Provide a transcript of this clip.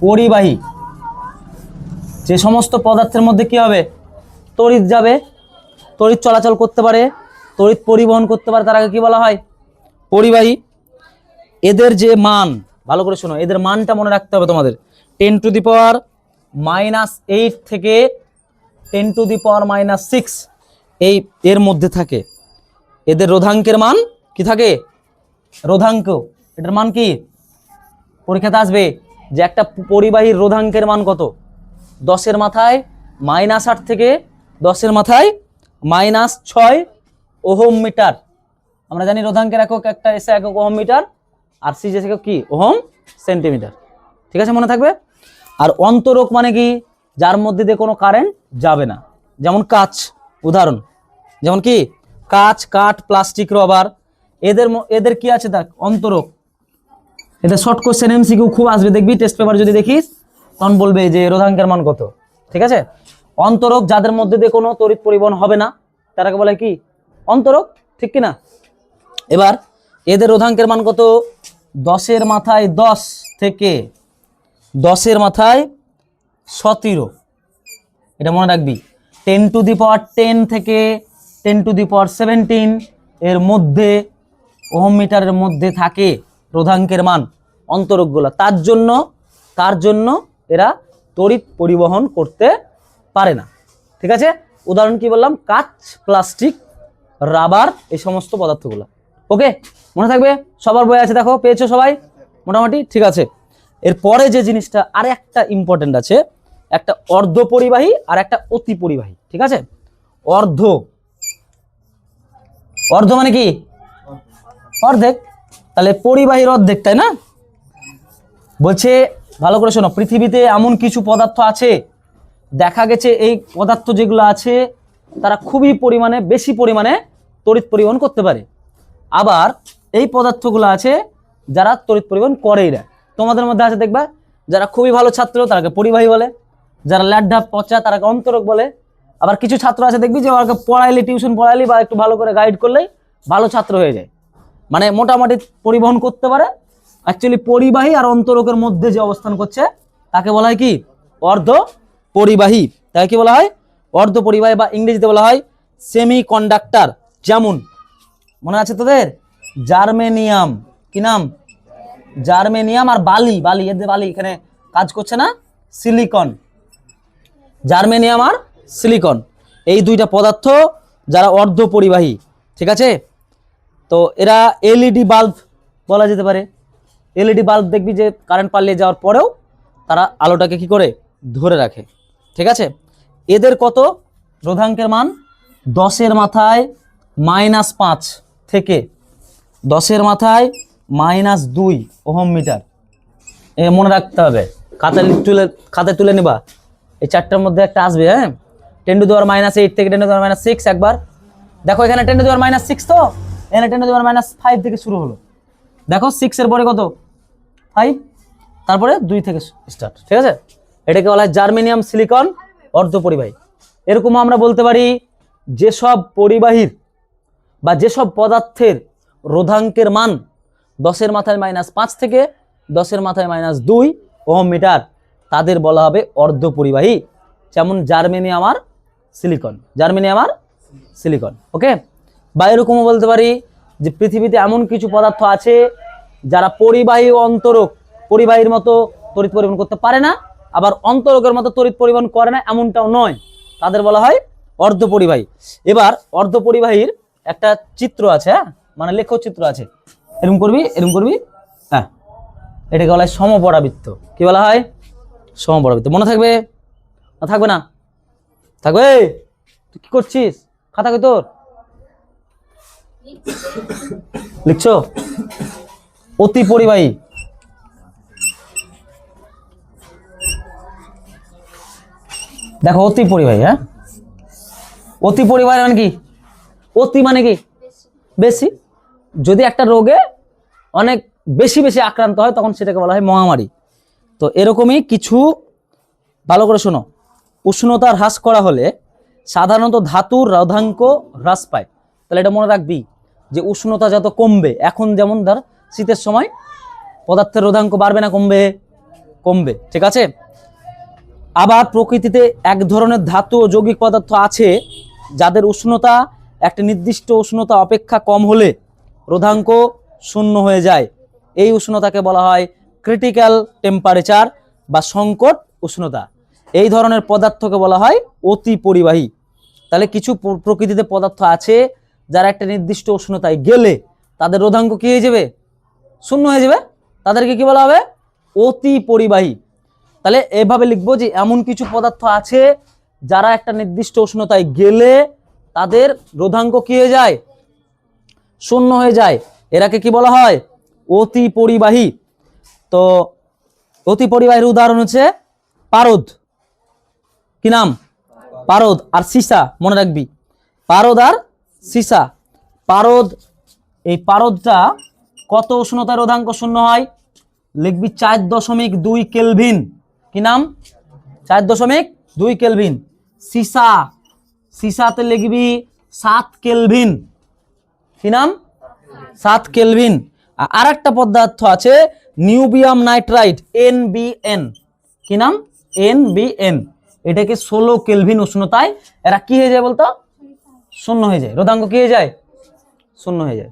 পরিবাহী। যে সমস্ত পদার্থের মধ্যে কি হবে? তড়িৎ যাবে। তড়িৎ চলাচল করতে পারে, তড়িৎ পরিবহন করতে পারে তারাকে কি বলা হয়? পরিবাহী। এদের যে মান, ভালো করে শোনো, এদের মানটা মনে রাখতে হবে তোমাদের। Ten to the power minus eight থেকে ten to the power minus six এই এর মধ্যে থাকে। এদের রোধাঙ্কের মান কি থাকে? রোধাঙ্ক। এটার মান কি? পরীক্ষাতে আসবে। যে একটা পরিবাহীর রোধাঙ্কের মান কত? দশের মাথায় মাইনাস আট থেকে দশের মাথায় মাইনাস ছয় ওহম মিটার। আমরা জানি রোধাঙ্কের একক একটা এসে একক ওহম মিটার, আর সিজেস একক কি? Ohm centimetre. ঠিক আছে, মনে থাকবে? আর অন্তরক মানে কি? যার মধ্যে দিয়ে কোনো কারেন্ট যাবে না। যেমন কাচ, উদাহরণ। যেমন কি? কাচ, কাঠ প্লাস্টিক রবার এদের এদের কি আছে? দেখ, অন্তরক। এটা শর্ট কোশ্চেন এমসিকিউ খুব আসবে, দেখবি টেস্ট পেপার যদি দেখিস, তখন বলবে যে রোধাঙ্কের মান কত। ঠিক আছে? অন্তরক যাদের মধ্যে দিয়ে কোনো তড়িৎ পরিবহন হবে না তারাকে বলে কি? অন্তরক, ঠিক কি না এবার, এদের রোধাঙ্কের মান কত? দশের মাথায় দশ থেকে দশের মাথায় সতেরো। এটা মনে রাখবি। Ten to the power ten থেকে ten to the power seventeen এর মধ্যে, ওহম মিটারের মধ্যে থাকে রোধাঙ্কের মান। অন্তরকগুলো তার জন্য তার জন্য এরা তড়িৎ পরিবহন করতে পারে না। ঠিক আছে? উদাহরণ কি বললাম? কাচ, প্লাস্টিক, রাবার, এই সমস্ত পদার্থগুলো। ওকে? মনে থাকবে? সবার বই আছে, দেখো। পেয়েছ সবাই? মোটামুটি? ঠিক আছে। এরপরে যে জিনিসটা আর একটা ইম্পর্টেন্ট আছে, একটা অর্ধ পরিবাহী আর একটা অতি পরিবাহী ঠিক আছে? অর্ধ। অর্ধ মানে কি? অর্ধেক। তাহলে পরিবাহীর অর্ধেক, তাই না? বলছে, ভালো করে শোনো, পৃথিবীতে এমন কিছু পদার্থ আছে, দেখা গেছে এই পদার্থ যেগুলো আছে, তারা খুবই পরিমাণে, বেশি পরিমাণে তড়িৎ পরিবহন করতে পারে। আবার এই পদার্থগুলো আছে, যারা তড়িৎ পরিবহন করেই না। তোমাদের মধ্যে আছে দেখবা, যারা খুবই ভালো ছাত্র, তারাকে পরিবাহী বলে। যারা ল্যাডঢাপ পচা, তারাকে অন্তরক বলে। আবার কিছু ছাত্র আছে দেখবি যে ওকে পড়াইলে, টিউশন পড়াইলি বা একটু ভালো করে গাইড করলেই ভালো ছাত্র হয়ে যায়। মানে মোটামুটি পরিবহন করতে পারে অ্যাকচুয়ালি পরিবাহী আর অন্তরকের মধ্যে যে অবস্থান করছে, তাকে বলা হয় কি? অর্ধ পরিবাহী। তাকে কি বলা হয়? অর্ধ পরিবাহী বা ইংরেজিতে বলা হয় সেমি কন্ডাক্টর যেমন, মনে আছে তোদের? জার্মেনিয়াম। কি নাম? জার্মেনিয়াম আর বালি। বালি, এদের বালি, এখানে কাজ করছে না? সিলিকন। জার্মেনিয়াম আর সিলিকন। এই দুইটা পদার্থ যারা অর্ধ পরিবাহী। ঠিক আছে? তো এরা এলইডি বাল্ব বলা যেতে পারে। এলইডি বাল্ব দেখবি যে কারেন্ট পালিয়ে যাওয়ার পরেও তারা আলোটাকে কি করে? ধরে রাখে। ঠিক আছে? এদের কত? রোধাঙ্কের মান দশের মাথায় মাইনাস পাঁচ থেকে দশের মাথায় মাইনাস দুই ওহম মিটার। এ মনে রাখতে হবে। খাতায় তুলে খাতায় তুলে নেবা। এই চারটার মধ্যে একটা আসবে হ্যাঁ? Ten to the power minus eight থেকে ten to the power minus six একবার। দেখো এখানে ten to the power minus six তো? এখানে ten to the power minus five থেকে শুরু হলো। দেখো সিক্সের পরে কত? ফাইভ, তারপরে দুই থেকে স্টার্ট ঠিক আছে? এটাকে বলা হয় জার্মেনিয়াম সিলিকন অর্ধ পরিবাহী এরকম আমরা বলতে পারি যেসব পরিবাহীর বা যেসব পদার্থের রোধাঙ্কের মান দশের মাথায় মাইনাস পাঁচ থেকে দশের মাথায় মাইনাস দুই ওহম মিটার, তাদের বলা হবে অর্ধ পরিবাহী যেমন জার্মেনিয়াম আর সিলিকন, জার্মেনিয়াম আর সিলিকন ওকে বা এরকমও বলতে পারি যে পৃথিবীতে এমন কিছু পদার্থ আছে যারা পরিবাহী অন্তরক, পরিবাহীর মতো তড়িৎ পরিবহন করতে পারে না, আবার অন্তরকের মতো তড়িৎ পরিবহন করে না, এমনটাও নয়। তাদের বলা হয় অর্ধ পরিবাহী এবার অর্ধ পরিবাহীর একটা চিত্র আছে হ্যাঁ? মানে লেখচিত্র আছে। এরকম করবি এরকম করবি হ্যাঁ? এটাকে বলা হয় সমপরাবৃত্ত। কি বলা হয়? সমপরাবৃত্ত। মনে থাকবে? না থাকবে না। থাকবে? তুই কি করছিস? খাতা তোর? লিখছো? অতি পরিবাহী। দেখো, অতি পরিবাহী হ্যাঁ? অতি পরিবাহী মানে কি? অতি মানে কি? বেশি। যদি একটা রোগে অনেক বেশি বেশি আক্রান্ত হয়, তখন সেটাকে বলা হয় মহামারী। তো এরকমই কিছু, ভালো করে শোনো। উষ্ণতা হ্রাস করা হলে সাধারণত ধাতুর রোধাঙ্ক হ্রাস পায়। তাহলে এটা মনে রাখবি যে উষ্ণতা যত কমবে, এখন যেমন ধর শীতের সময় পদার্থের রোধাঙ্ক বাড়বে না, কমবে কমবে, ঠিক আছে? আবার প্রকৃতিতে এক ধরনের ধাতু ও যৌগিক পদার্থ আছে যাদের উষ্ণতা, একটা নির্দিষ্ট উষ্ণতা অপেক্ষা কম হলে রোধাঙ্ক শূন্য হয়ে যায়। এই উষ্ণতাকে বলা হয় ক্রিটিক্যাল টেম্পারেচার বা সংকট উষ্ণতা। এই ধরনের পদার্থকে বলা হয় অতি পরিবাহী। তাহলে কিছু প্রকৃতিতে পদার্থ আছে যারা একটা নির্দিষ্ট উষ্ণতায় গেলে তাদের রোধাঙ্ক কি হয়ে যাবে? শূন্য হয়ে যাবে। তাদেরকে কি বলা হবে? অতি পরিবাহী। তাহলে এভাবে লিখব যে এমন কিছু পদার্থ আছে যারা একটা নির্দিষ্ট উষ্ণতায় গেলে তাদের রোধাঙ্ক কি হয়ে যায়? শূন্য হয়ে যায়। এরাকে কি বলা হয়? অতি পরিবাহী। তো অতি পরিবাহীর উদাহরণ হচ্ছে পারদ। কি নাম? পারদ আর সীসা, মনে রাখবি। পারদ আর সীসা। পারদ, এই পারদটা কত উষ্ণতার রোধাঙ্ক শূন্য হয়? লিখবি চার দশমিক দুই কেলভিন। কি নাম? চার দশমিক দুই কেলভিন। সিসা, সিসাতে লিখবি সাত কেলভিন। কি নাম? সাত কেলভিন। আর একটা পদার্থ আছে, নিউবিয়াম নাইট্রাইট এন কি নাম? এন এটাকে ষোলো কেলভিন উষ্ণতায়, এরা কি হয়ে যায় বলতো? শূন্য হয়ে যায়। রোধাঙ্ক কি হয়ে যায়? শূন্য হয়ে যায়।